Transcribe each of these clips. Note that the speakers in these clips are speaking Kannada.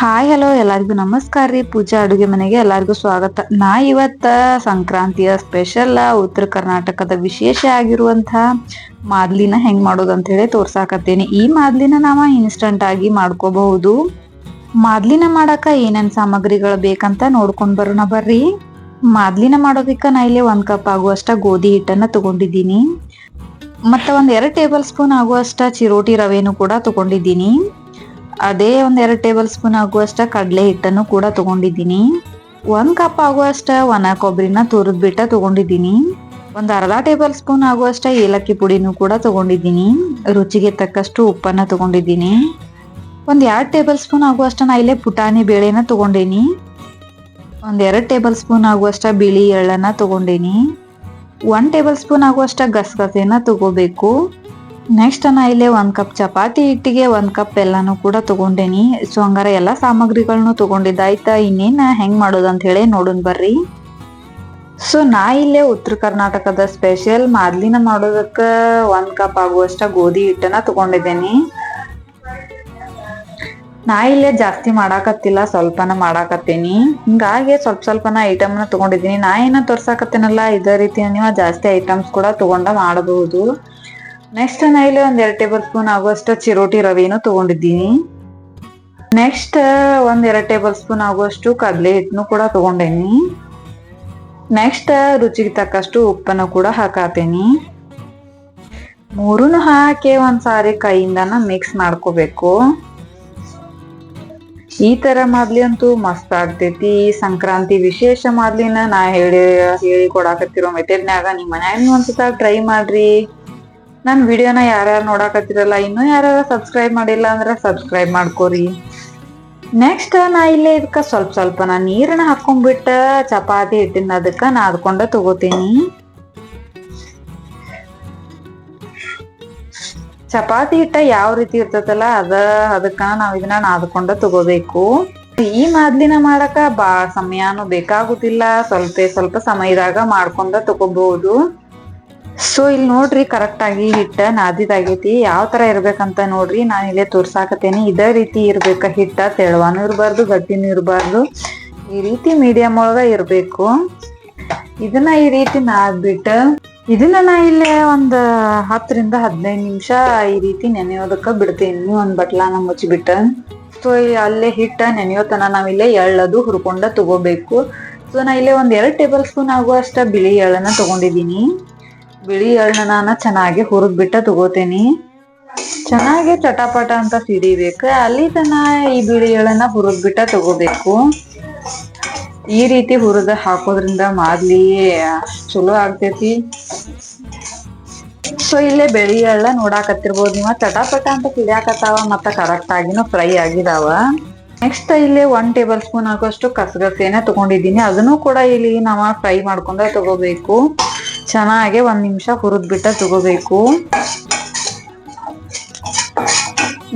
ಹಾಯ್ ಹಲೋ ಎಲ್ಲರಿಗೂ ನಮಸ್ಕಾರ ರೀ. ಪೂಜಾ ಅಡುಗೆ ಮನೆಗೆ ಎಲ್ಲರಿಗೂ ಸ್ವಾಗತ. ನಾ ಇವತ್ತ ಸಂಕ್ರಾಂತಿಯ ಸ್ಪೆಷಲ್ ಉತ್ತರ ಕರ್ನಾಟಕದ ವಿಶೇಷ ಆಗಿರುವಂತಹ ಮಾದ್ಲಿನ ಹೆಂಗ್ ಮಾಡೋದು ಅಂತ ಹೇಳಿ ತೋರ್ಸಾಕತ್ತೇನೆ. ಈ ಮಾದ್ಲಿನ ನಾವ ಇನ್ಸ್ಟಂಟ್ ಆಗಿ ಮಾಡ್ಕೋಬಹುದು. ಮಾದ್ಲಿನ ಮಾಡಾಕ ಏನೇನ್ ಸಾಮಗ್ರಿಗಳು ಬೇಕಂತ ನೋಡ್ಕೊಂಡ್ ಬರೋಣ ಬರ್ರಿ. ಮಾದ್ಲಿನ ಮಾಡೋದಿಕ್ಕ ನಾ ಇಲ್ಲಿ ಒಂದ್ ಕಪ್ ಆಗುವಷ್ಟ ಗೋಧಿ ಹಿಟ್ಟನ್ನ ತಗೊಂಡಿದ್ದೀನಿ. ಮತ್ತೆ ಒಂದ್ ಎರಡು ಟೇಬಲ್ ಸ್ಪೂನ್ ಆಗುವಷ್ಟ ಚಿರೋಟಿ ರವೆನು ಕೂಡ ತಗೊಂಡಿದ್ದೀನಿ. ಅದೇ ಒಂದ್ ಎರಡ್ ಟೇಬಲ್ ಸ್ಪೂನ್ ಆಗುವಷ್ಟ ಕಡಲೆ ಹಿಟ್ಟನ್ನು ಕೂಡ ತಗೊಂಡಿದ್ದೀನಿ. ಒಂದ್ ಕಪ್ ಆಗುವಷ್ಟ ಒಣ ಕೊಬ್ಬರಿನ ತುರಿದ್ ಬಿಟ್ಟ ತಗೊಂಡಿದ್ದೀನಿ. ಒಂದ್ ಅರ್ಧ ಟೇಬಲ್ ಸ್ಪೂನ್ ಆಗುವಷ್ಟ ಏಲಕ್ಕಿ ಪುಡಿನೂ ಕೂಡ ತಗೊಂಡಿದ್ದೀನಿ. ರುಚಿಗೆ ತಕ್ಕಷ್ಟು ಉಪ್ಪನ್ನ ತಗೊಂಡಿದ್ದೀನಿ. ಒಂದ್ ಎರಡ್ ಟೇಬಲ್ ಸ್ಪೂನ್ ಆಗುವಷ್ಟ ನಾ ಇಲ್ಲೇ ಪುಟಾಣಿ ಬೇಳೆನ ತಗೊಂಡೇನಿ. ಒಂದ್ ಎರಡ್ ಟೇಬಲ್ ಸ್ಪೂನ್ ಆಗುವಷ್ಟ ಬಿಳಿ ಎಳ್ಳನ್ನ ತಗೊಂಡೇನಿ. ಒನ್ ಟೇಬಲ್ ಸ್ಪೂನ್ ಆಗುವಷ್ಟ ಗಸಗಸೆನ ತಗೋಬೇಕು. ನೆಕ್ಸ್ಟ್ ನಾ ಇಲ್ಲೇ ಒಂದು ಕಪ್ ಚಪಾತಿ ಹಿಟ್ಟಿಗೆ ಒಂದು ಕಪ್ ಎಲ್ಲಾನು ಕೂಡ ತಗೊಂಡೇನಿ. ಸೊ ಹಂಗಾರ ಎಲ್ಲಾ ಸಾಮಗ್ರಿಗಳನ್ನು ತಗೊಂಡಿದ್ದಾಯ್ತಾ ಇನ್ನೇನ ಹೆಂಗ್ ಮಾಡೋದು ಅಂತ ಹೇಳಿ ನೋಡೋಣ ಬರ್ರಿ. ಸೊ ನಾ ಇಲ್ಲೇ ಉತ್ತರ ಕರ್ನಾಟಕದ ಸ್ಪೆಷಲ್ ಮಾದ್ಲಿನ ಮಾಡೋದಕ್ಕ ಒಂದು ಕಪ್ ಆಗುವಷ್ಟ ಗೋಧಿ ಹಿಟ್ಟನ್ನ ತಗೊಂಡಿದ್ದೇನಿ. ನಾ ಇಲ್ಲೇ ಜಾಸ್ತಿ ಮಾಡಾಕತ್ತಿಲ್ಲ, ಸ್ವಲ್ಪನ ಮಾಡಾಕತ್ತೇನಿ. ಹಿಂಗಾಗಿ ಸ್ವಲ್ಪ ಸ್ವಲ್ಪನ ಐಟಮ್ನ ತಗೊಂಡಿದ್ದೀನಿ. ನಾ ಏನ ತೋರ್ಸಾಕತ್ತೇನಲ್ಲ, ಇದೇ ರೀತಿ ನೀವು ಜಾಸ್ತಿ ಐಟಮ್ಸ್ ಕೂಡ ತಗೊಂಡ ಮಾಡಬಹುದು. ನೆಕ್ಸ್ಟ್ ನಾ ಇಲ್ಲಿ ಒಂದ್ ಎರಡು ಟೇಬಲ್ ಸ್ಪೂನ್ ಆಗುವಷ್ಟು ಚಿರೋಟಿ ರವೆನು ತಗೊಂಡಿದ್ದೀನಿ. ನೆಕ್ಸ್ಟ್ ಒಂದ್ ಎರಡು ಟೇಬಲ್ ಸ್ಪೂನ್ ಆಗುವಷ್ಟು ಕಡಲೆ ಹಿಟ್ಟನ್ನು ಕೂಡ ತಗೊಂಡೇನಿ. ನೆಕ್ಸ್ಟ್ ರುಚಿಗೆ ತಕ್ಕಷ್ಟು ಉಪ್ಪನ್ನು ಕೂಡ ಹಾಕಾತೇನಿ. ಮೂರನ್ನು ಹಾಕಿ ಒಂದ್ಸಾರಿ ಕೈಯಿಂದನ ಮಿಕ್ಸ್ ಮಾಡ್ಕೋಬೇಕು. ಈ ತರ ಮಾದ್ಲಿ ಅಂತೂ ಮಸ್ತ್ ಆಗ್ತೈತಿ. ಸಂಕ್ರಾಂತಿ ವಿಶೇಷ ಮಾದ್ಲಿನ ನಾ ಹೇಳಿ ಹೇಳಿ ಕೊಡಾಕತ್ತಿರೋ ಮೆಥಡ್ನ್ಯಾಗ ನಿಮ್ಮ ಮನ್ಯಾಗ ಒಂದ್ಸತ ಟ್ರೈ ಮಾಡ್ರಿ. ನನ್ ವಿಡಿಯೋನ ಯಾರ್ಯಾರು ನೋಡಾಕತ್ತಿರಲ್ಲ, ಇನ್ನೂ ಯಾರ್ಯಾರು ಸಬ್ಸ್ಕ್ರೈಬ್ ಮಾಡಿಲ್ಲ ಅಂದ್ರೆ ಸಬ್ಸ್ಕ್ರೈಬ್ ಮಾಡ್ಕೋರಿ. ನೆಕ್ಸ್ಟ್ ನಾ ಇಲ್ಲೇ ಇದಕ್ಕೆ ಸ್ವಲ್ಪ ಸ್ವಲ್ಪ ನಾ ನೀರನ್ನ ಹಾಕೊಂಡ್ಬಿಟ್ಟ ಚಪಾತಿ ಹಿಟ್ಟಿನ ಅದಕ್ಕ ನಾದ್ಕೊಂಡ ತಗೋತೀನಿ. ಚಪಾತಿ ಹಿಟ್ಟ ಯಾವ ರೀತಿ ಇರ್ತದಲ್ಲ ಅದ ಅದಕ್ಕ ನಾವ್ ಇದನ್ನ ನಾದ್ಕೊಂಡ ತಗೋಬೇಕು. ಈ ಮಾದ್ಲಿನ ಮಾಡಕ ಬಾ ಸಮಯನು ಬೇಕಾಗುದಿಲ್ಲ, ಸ್ವಲ್ಪ ಸ್ವಲ್ಪ ಸಮಯದಾಗ ಮಾಡ್ಕೊಂಡ ತಗೋಬಹುದು. ಸೊ ಇಲ್ಲಿ ನೋಡ್ರಿ ಕರೆಕ್ಟ್ ಆಗಿ ಹಿಟ್ಟ ನಾದಿದಾಗೈತಿ ಯಾವ ತರ ಇರ್ಬೇಕಂತ ನೋಡ್ರಿ. ನಾನು ಇಲ್ಲೇ ತೋರ್ಸಾಕತ್ತೇನಿ. ಇದೇ ರೀತಿ ಇರ್ಬೇಕು ಹಿಟ್ಟ. ತೆಳುವಾನು ಇರಬಾರ್ದು ಗಟ್ಟಿನೂ ಇರಬಾರ್ದು ಈ ರೀತಿ ಮೀಡಿಯಂ ಒಳಗ ಇರಬೇಕು. ಇದನ್ನ ಈ ರೀತಿ ನಾದ್ಬಿಟ್ಟು, ಇದನ್ನ ನಾ ಇಲ್ಲೇ ಒಂದ್ ಹತ್ತರಿಂದ ಹದಿನೈದು ನಿಮಿಷ ಈ ರೀತಿ ನೆನೆಯೋದಕ್ಕ ಬಿಡ್ತೀನಿ. ಒಂದ್ ಬಟ್ಲಾನ ಮುಚ್ಚಿಬಿಟ್ಟ. ಸೊ ಅಲ್ಲೇ ಹಿಟ್ಟ ನೆನೆಯೋತನ ನಾವಿಲ್ಲೇ ಎಳ್ಳದು ಹುರ್ಕೊಂಡ ತಗೋಬೇಕು. ಸೊ ನಾ ಇಲ್ಲೇ ಒಂದ್ ಎರಡ್ ಟೇಬಲ್ ಸ್ಪೂನ್ ಆಗುವಷ್ಟ ಬಿಳಿ ಎಳ್ಳನ್ನ ತಗೊಂಡಿದೀನಿ ಬಿಳಿ ಎಳ್ಳನ್ನ ಚೆನ್ನಾಗಿ ಹುರಿದ್ಬಿಟ್ಟ ತಗೋತೀನಿ. ಚೆನ್ನಾಗಿ ಚಟಾಪಟ ಅಂತ ಸಿಡಿಬೇಕು ಅಲ್ಲಿ ತನ ಈ ಬಿಳಿ ಎಳ್ಳನ್ನ ಹುರಿದ್ಬಿಟ್ಟ ತಗೋಬೇಕು. ಈ ರೀತಿ ಹುರಿದ ಹಾಕೋದ್ರಿಂದ ಮಾದ್ಲಿ ಚಲೋ ಆಗ್ತೈತಿ. ಸೊ ಇಲ್ಲೇ ಬೆಳಿ ಎಳ್ಳ ನೋಡಾಕತ್ತಿರ್ಬೋದು. ನೀವ ಚಟಾಪಟ ಅಂತ ಸಿಡಿಯಾಕತ್ತಾವ ಮತ್ತ ಕರೆಕ್ಟ್ ಆಗಿನೂ ಫ್ರೈ ಆಗಿದಾವ. ನೆಕ್ಸ್ಟ್ ಇಲ್ಲಿ ಒನ್ ಟೇಬಲ್ ಸ್ಪೂನ್ ಆಗೋಷ್ಟು ಕಸಗಸೆನ ತಗೊಂಡಿದ್ದೀನಿ. ಅದನ್ನು ಕೂಡ ಇಲ್ಲಿ ನಾವ ಫ್ರೈ ಮಾಡ್ಕೊಂಡ ತಗೋಬೇಕು. ಚೆನ್ನಾಗಿ ಒಂದು ನಿಮಿಷ ಹುರಿದ್ಬಿಟ್ಟ ತಗೋಬೇಕು.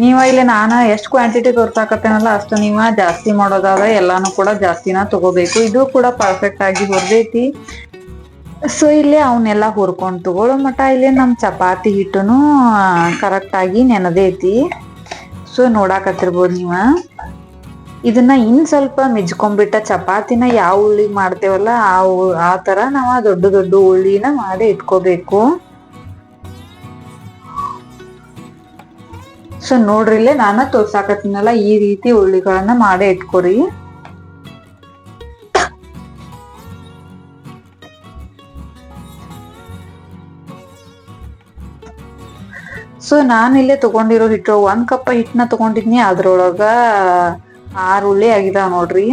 ನೀವು ಇಲ್ಲಿ ನಾನು ಎಷ್ಟು ಕ್ವಾಂಟಿಟಿ ತೋರ್ಸಾಕತ್ತೇನಲ್ಲ ಅಷ್ಟು ನೀವು ಜಾಸ್ತಿ ಮಾಡೋದಾದ್ರೆ ಎಲ್ಲಾನು ಕೂಡ ಜಾಸ್ತಿನ ತಗೋಬೇಕು. ಇದು ಕೂಡ ಪರ್ಫೆಕ್ಟ್ ಆಗಿ ಹುರಿದೈತಿ. ಸೊ ಇಲ್ಲಿ ಅವನ್ನೆಲ್ಲ ಹುರ್ಕೊಂಡು ತಗೊಳ್ಳೋ ಮಟ ಇಲ್ಲಿ ನಮ್ಮ ಚಪಾತಿ ಹಿಟ್ಟುನು ಕರೆಕ್ಟಾಗಿ ನೆನದೈತಿ. ಸೊ ನೋಡಾಕತ್ತಿರ್ಬೋದು ನೀವ. ಇದನ್ನ ಇನ್ ಸ್ವಲ್ಪ ಮಿಜ್ಕೊಂಡ್ಬಿಟ್ಟ ಚಪಾತಿನ ಯಾವ ಉಳ್ಳಿ ಮಾಡ್ತೇವಲ್ಲ ಆ ಆ ತರ ನಾವ್ ದೊಡ್ಡ ದೊಡ್ಡ ಉಳ್ಳಿನ ಮಾಡಿ ಇಟ್ಕೋಬೇಕು. ಸೊ ನೋಡ್ರಿ ಇಲ್ಲೇ ನಾನ ತೋರ್ಸಾಕತ್ತೀನಲ್ಲ ಈ ರೀತಿ ಉಳ್ಳಿಗಳನ್ನ ಮಾಡಿ ಇಟ್ಕೊರಿ. ಸೊ ನಾನಿಲ್ಲೇ ತಗೊಂಡಿರೋ ಹಿಟ್ಟು ಒಂದ್ ಕಪ್ ಹಿಟ್ಟನ್ನ ತಗೊಂಡಿದ್ನಿ, ಅದ್ರೊಳಗ ಆರು ಉಳ್ಳಿ ಆಗಿದಾವ ನೋಡ್ರಿ.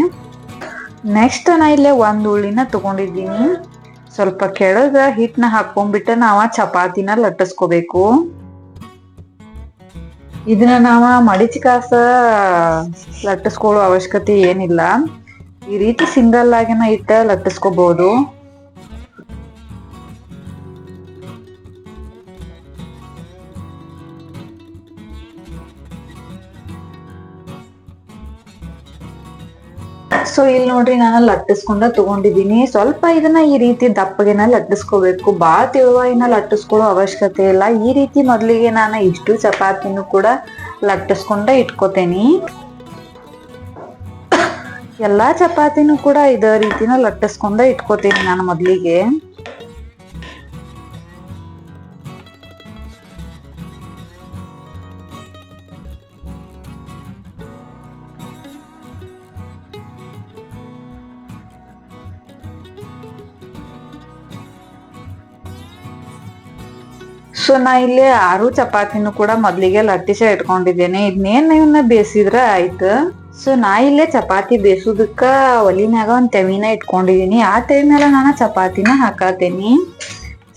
ನೆಕ್ಸ್ಟ್ ನಾ ಇಲ್ಲೇ ಒಂದು ಉಳ್ಳಿನ ತಗೊಂಡಿದ್ದೀನಿ. ಸ್ವಲ್ಪ ಕೆಳಗ ಹಿಟ್ಟನ್ನ ಹಾಕೊಂಡ್ಬಿಟ್ಟು ನಾವ ಚಪಾತಿನ ಲಟ್ಟಿಸ್ಕೋಬೇಕು. ಇದನ್ನ ನಾವ ಮಡಿಚಿ ಕಾಸ ಲಟ್ಟಿಸ್ಕೊಳ್ಳೋ ಅವಶ್ಯಕತೆ ಏನಿಲ್ಲ. ಈ ರೀತಿ ಸಿಂಗಲ್ ಆಗಿನ ಹಿಟ್ಟ ಲಟ್ಟಿಸ್ಕೋಬಹುದು ಸೊ ಇಲ್ಲಿ ನೋಡ್ರಿ ನಾನು ಲಟ್ಟಿಸ್ಕೊಂಡ ತಗೊಂಡಿದ್ದೀನಿ. ಸ್ವಲ್ಪ ಇದನ್ನ ಈ ರೀತಿ ದಪ್ಪಗೆನ ಲಟ್ಟಿಸ್ಕೋಬೇಕು. ಬಾಳ ತೆಳುವಾಗಿನ ಲಟ್ಟಿಸ್ಕೊಳ್ಳೋ ಅವಶ್ಯಕತೆ ಇಲ್ಲ. ಈ ರೀತಿ ಮೊದಲಿಗೆ ನಾನು ಇಷ್ಟು ಚಪಾತಿನೂ ಕೂಡ ಲಟ್ಟಿಸ್ಕೊಂಡ ಇಟ್ಕೋತೇನಿ. ಎಲ್ಲಾ ಚಪಾತಿನೂ ಕೂಡ ಇದೇ ರೀತಿನ ಲಟ್ಟಿಸ್ಕೊಂಡ ಇಟ್ಕೋತೀನಿ ನಾನು ಮೊದ್ಲಿಗೆ. ಸೊ ನಾ ಇಲ್ಲಿ ಆರು ಚಪಾತಿನೂ ಕೂಡ ಮೊದಲಿಗೆ ಲಟ್ಟಿಸ ಇಟ್ಕೊಂಡಿದ್ದೇನೆ. ಇದನ್ನೇನ್ ಇವನ್ನ ಬೇಯಿಸಿದ್ರ ಆಯ್ತು? ಸೊ ನಾ ಇಲ್ಲೇ ಚಪಾತಿ ಬೇಯಿಸೋದಕ್ಕ ಒಲಿನಾಗ ಒಂದ್ ತೆವಿನ ಇಟ್ಕೊಂಡಿದ್ದೀನಿ ಆ ತೆವಿ ಮೇಲೆ ನಾನು ಚಪಾತಿನ ಹಾಕತೇನಿ.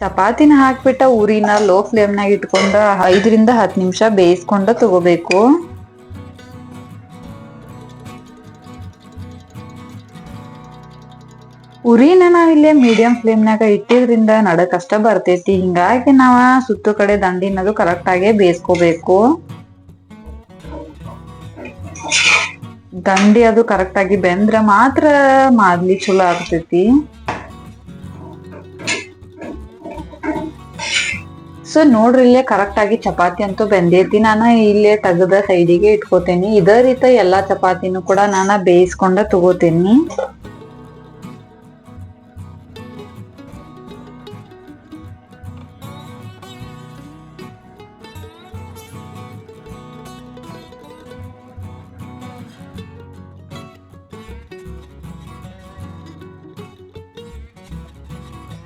ಚಪಾತಿನ ಹಾಕ್ಬಿಟ್ಟ ಊರಿನ ಲೋ ಫ್ಲೇಮ್ನಾಗ ಇಟ್ಕೊಂಡು ಐದರಿಂದ ಹತ್ತು ನಿಮಿಷ ಬೇಯಿಸ್ಕೊಂಡು ತಗೋಬೇಕು. ಉರಿನ ನಾವಿಲ್ಲೇ ಮೀಡಿಯಂ ಫ್ಲೇಮ್ನಾಗ ಇಟ್ಟಿದ್ರಿಂದ ನಡ ಕಷ್ಟ ಬರ್ತೈತಿ. ಹಿಂಗಾಗಿ ನಾವ ಸುತ್ತು ಕಡೆ ದಂಡಿನದು ಕರೆಕ್ಟ್ ಆಗಿ ಬೇಯಿಸ್ಕೋಬೇಕು ದಂಡಿ ಅದು ಕರೆಕ್ಟ್ ಆಗಿ ಬೆಂದ್ರ ಮಾತ್ರ ಮಾದ್ಲಿ ಚಲೋ ಆಗ್ತೈತಿ. ಸೊ ನೋಡ್ರಿ ಇಲ್ಲೇ ಕರೆಕ್ಟ್ ಆಗಿ ಚಪಾತಿ ಅಂತೂ ಬೆಂದೈತಿ. ನಾನು ಇಲ್ಲೇ ತೆಗೆದ ಸೈಡಿಗೆ ಇಟ್ಕೋತೇನಿ. ಇದೇ ರೀತಿ ಎಲ್ಲಾ ಚಪಾತಿನೂ ಕೂಡ ನಾನು ಬೇಯಿಸ್ಕೊಂಡ ತಗೋತೇನಿ.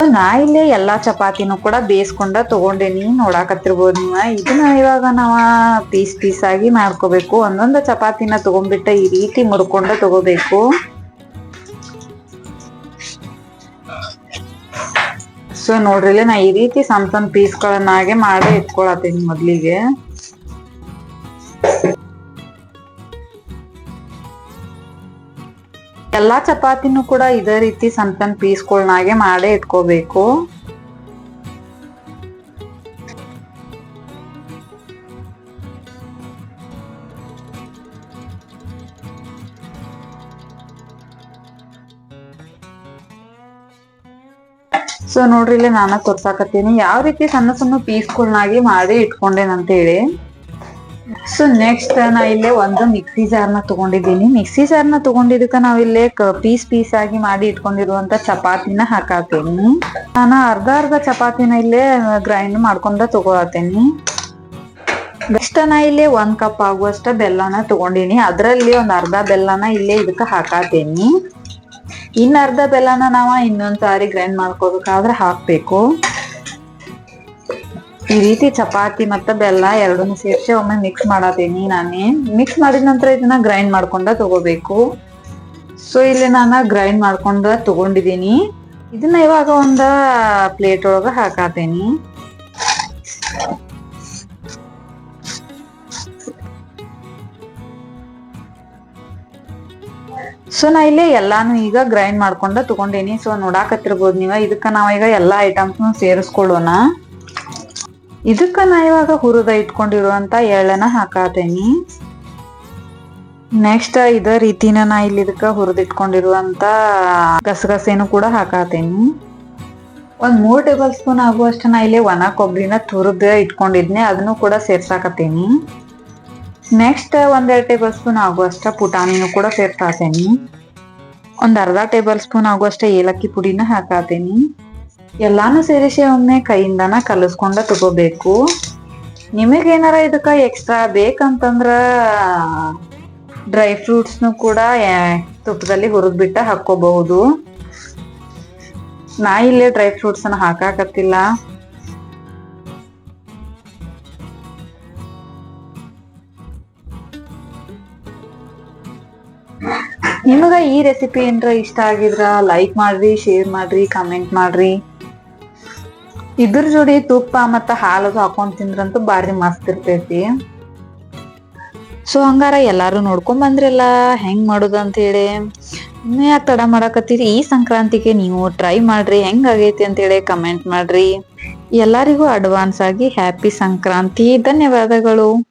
ನಾ ಇಲ್ಲೇ ಎಲ್ಲಾ ಚಪಾತಿನೂ ಕೂಡ ಬೇಯಿಸ್ಕೊಂಡ ತಗೊಂಡೇನಿ ನೋಡಾಕತ್ತಿರ್ಬೋದು ನೀವ. ಇದನ್ನ ಇವಾಗ ನಾವ ಪೀಸ್ ಪೀಸ್ ಆಗಿ ಮಾಡ್ಕೋಬೇಕು. ಒಂದೊಂದು ಚಪಾತಿನ ತಗೊಂಡ್ಬಿಟ್ಟ ಈ ರೀತಿ ಮುರ್ಕೊಂಡ ತಗೋಬೇಕು. ಸೊ ನೋಡ್ರಿ ನಾ ಈ ರೀತಿ ಸಣ್ಣ ಸಣ್ಣ ಪೀಸ್ಗಳನ್ನಾಗೆ ಮಾಡಿ ಇಟ್ಕೊಳತೀನಿ ಮೊದ್ಲಿಗೆ. ಎಲ್ಲಾ ಚಪಾತಿನೂ ಕೂಡ ಇದೇ ರೀತಿ ಸಣ್ಣ ಸಣ್ಣ ಪೀಸ್ಗಳನ್ನಾಗೆ ಮಾಡೇ ಇಟ್ಕೋಬೇಕು. ಸೊ ನೋಡ್ರಿ, ಇಲ್ಲಿ ನಾನು ತೋರ್ಸಾಕತ್ತೀನಿ. ಯಾವ ರೀತಿ ಸಣ್ಣ ಸಣ್ಣ ಪೀಸ್ಗಳನ್ನಾಗಿ ಮಾಡಿ ಇಟ್ಕೊಂಡೇನಂತ ಹೇಳಿ ಸೊ ನೆಕ್ಸ್ಟ್ ನಾ ಇಲ್ಲೇ ಒಂದು ಮಿಕ್ಸಿ ಜಾರ್ನ ತಗೊಂಡಿದ್ದೀನಿ. ಮಿಕ್ಸಿ ಜಾರ್ನ ತಗೊಂಡಿದ್ದಕ್ಕ ನಾವ್ ಇಲ್ಲೇ ಪೀಸ್ ಪೀಸ್ ಆಗಿ ಮಾಡಿ ಇಟ್ಕೊಂಡಿರುವಂತ ಚಪಾತಿನ ಹಾಕಾತೀನಿ ನಾನು ಅರ್ಧ ಅರ್ಧ ಚಪಾತಿನ ಇಲ್ಲೇ ಗ್ರೈಂಡ್ ಮಾಡ್ಕೊಂಡ ತಗೋತೇನಿ ನೆಕ್ಸ್ಟ್ ನಾ ಇಲ್ಲಿ ಒಂದ್ ಕಪ್ ಆಗುವಷ್ಟ ಬೆಲ್ಲನ ತಗೊಂಡಿನಿ. ಅದ್ರಲ್ಲಿ ಒಂದ್ ಅರ್ಧ ಬೆಲ್ಲನ ಇಲ್ಲೇ ಇದಕ್ಕ ಹಾಕಾತೇನಿ ಇನ್ನರ್ಧ ಬೆಲ್ಲನ ನಾವ ಇನ್ನೊಂದ್ಸಾರಿ ಗ್ರೈಂಡ್ ಮಾಡ್ಕೋಬೇಕಾದ್ರೆ ಹಾಕ್ಬೇಕು. ಈ ರೀತಿ ಚಪಾತಿ ಮತ್ತೆ ಬೆಲ್ಲ ಎರಡನ್ನೂ ಸೇರಿಸಿ ಒಮ್ಮೆ ಮಿಕ್ಸ್ ಮಾಡತೀನಿ ನಾನೇ. ಮಿಕ್ಸ್ ಮಾಡಿದ ನಂತರ ಇದನ್ನ ಗ್ರೈಂಡ್ ಮಾಡ್ಕೊಂಡ ತಗೋಬೇಕು. ಸೊ ಇಲ್ಲಿ ನಾನು ಗ್ರೈಂಡ್ ಮಾಡ್ಕೊಂಡ ತಗೊಂಡಿದ್ದೀನಿ ಇದನ್ನ ಇವಾಗ ಒಂದ ಪ್ಲೇಟ್ ಒಳಗ ಹಾಕತೇನಿ. ಸೊ ನಾ ಇಲ್ಲಿ ಎಲ್ಲಾನು ಈಗ ಗ್ರೈಂಡ್ ಮಾಡ್ಕೊಂಡ ತಗೊಂಡೇನಿ. ಸೊ ನೋಡಾಕತ್ತಿರ್ಬೋದು ನೀವ. ಇದಕ್ಕ ನಾವೀಗ ಎಲ್ಲಾ ಐಟಮ್ಸ್ ಸೇರಿಸ್ಕೊಳ್ಳೋಣ. ಇದಕ್ಕ ನಾ ಇವಾಗ ಹುರಿದ ಇಟ್ಕೊಂಡಿರುವಂತ ಎಳ್ಳನ ಹಾಕಾತೇನಿ. ನೆಕ್ಸ್ಟ್ ಇದ ರೀತಿನ ನಾ ಇಲ್ಲಿ ಇದಕ್ಕ ಹುರಿದಿಟ್ಕೊಂಡಿರುವಂತ ಗಸಗಸೆನು ಕೂಡ ಹಾಕಾತೇನಿ. ಒಂದ್ ಮೂರ್ ಟೇಬಲ್ ಸ್ಪೂನ್ ಆಗುವಷ್ಟು ನಾ ಇಲ್ಲಿ ಒಣ ಕೊಬ್ಬರಿನ ತುರಿದ ಇಟ್ಕೊಂಡಿದ್ನೆ, ಅದನ್ನು ಕೂಡ ಸೇರ್ಸಾಕತ್ತೀನಿ ನೆಕ್ಸ್ಟ್ ಒಂದೆರಡು ಟೇಬಲ್ ಸ್ಪೂನ್ ಆಗುವಷ್ಟ ಪುಟಾಣಿನೂ ಕೂಡ ಸೇರ್ಸಾತೇನಿ. ಒಂದ್ ಅರ್ಧ ಟೇಬಲ್ ಸ್ಪೂನ್ ಆಗುವಷ್ಟ ಏಲಕ್ಕಿ ಪುಡಿನ ಹಾಕಾತೇನಿ. ಎಲ್ಲಾನು ಸೇರಿಸಿ ಒಮ್ಮೆ ಕೈಯಿಂದಾನ ಕಲಸ್ಕೊಂಡ ತಗೋಬೇಕು. ನಿಮಗೇನಾರ ಇದಕ್ಕ ಎಕ್ಸ್ಟ್ರಾ ಬೇಕಂತಂದ್ರ ಡ್ರೈ ಫ್ರೂಟ್ಸ್ನು ಕೂಡ ತುಪ್ಪದಲ್ಲಿ ಹುರಿದ್ಬಿಟ್ಟ ಹಾಕೋಬಹುದು ನಾ ಇಲ್ಲೇ ಡ್ರೈ ಫ್ರೂಟ್ಸ್ ಅನ್ನ ಹಾಕಾಕತ್ತಿಲ್ಲ. ನಿಮಗ ಈ ರೆಸಿಪಿ ಏನರ ಇಷ್ಟ ಆಗಿದ್ರ ಲೈಕ್ ಮಾಡ್ರಿ ಶೇರ್ ಮಾಡ್ರಿ ಕಮೆಂಟ್ ಮಾಡ್ರಿ. ಇದ್ರ ಜೋಡಿ ತುಪ್ಪ ಮತ್ತ ಹಾಲದು ಹಾಕೊಂಡ್ ತಿಂದ್ರಂತೂ ಬಾರಿ ಮಸ್ತ್ ಇರ್ತೈತಿ. ಸೊ ಹಂಗಾರ ಎಲ್ಲಾರು ನೋಡ್ಕೊಂಡ್ ಬಂದ್ರಲ್ಲ, ಹೆಂಗ್ ಮಾಡೋದು ಅಂತ ಹೇಳಿ. ಯಾಕೆ ತಡ ಮಾಡಕತ್ತೀರಿ? ಈ ಸಂಕ್ರಾಂತಿಗೆ ನೀವು ಟ್ರೈ ಮಾಡ್ರಿ, ಹೆಂಗ್ ಆಗೈತಿ ಅಂತ ಹೇಳಿ ಕಮೆಂಟ್ ಮಾಡ್ರಿ. ಎಲ್ಲರಿಗೂ ಅಡ್ವಾನ್ಸ್ ಆಗಿ ಹ್ಯಾಪಿ ಸಂಕ್ರಾಂತಿ. ಧನ್ಯವಾದಗಳು.